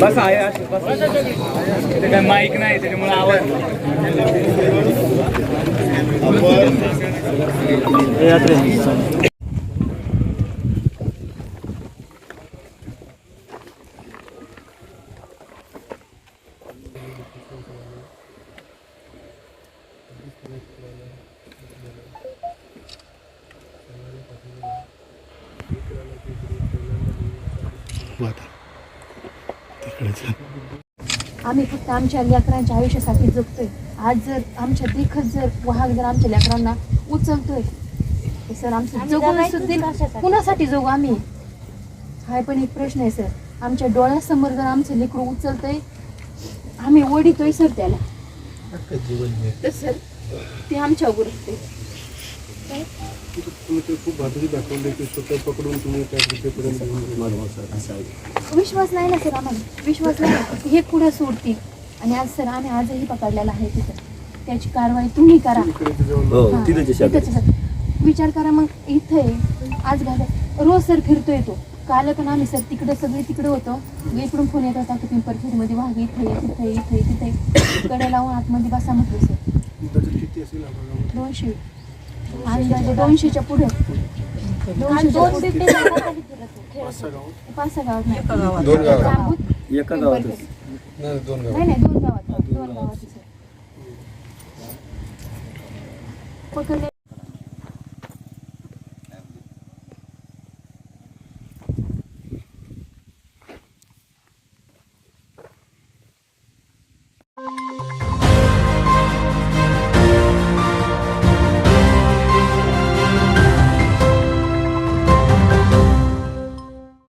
बस आहे. अशी, काय माईक नाही त्याच्यामुळे आवाज आम्ही फक्त आमच्या लेकरांच्या आयुष्यासाठी जगतोय. आज जर आमच्या देखत जर वाहक जर आमच्या लेकरांना उचलतोय तर सर आमचं जगून सुद्धा कुणासाठी जगू आम्ही? हा पण एक प्रश्न आहे सर. आमच्या डोळ्यासमोर जर आमचं लेकरू उचलतंय आम्ही ओढितोय सर त्याला. तर सर ते आमच्यावर असते तुम्ही ते खूप बहादुरी दाखवली की स्वतः पकडून तुम्ही त्या. विश्वास नाही ना सर आम्हाला. विश्वास नाही. हे पुढे सोडतील? आणि आज सर आम्ही आजही पकडलेला आहे तिथं. त्याची कारवाई तुम्ही करा. हो तिथंच इथंच आहे. सर. विचार करा मग इथं आहे. आज घाल रोज सर फिरतोय तो. काल पण आम्ही सर तिकडे सगळे तिकडे होतो. इकडून फोन येत होता की पिंपरखेडमध्ये वाघ इथे तिथे इथे तिथे. कडे लावून आतमध्ये बसा म्हटलं सर? दोनशे. अंदाजे दोनशेच्या पुढे. पाच सहा गावात? नाही. एका. नाही दोन गावात. नाही नाही दोन गावात. दोन गावात. सर. पकडले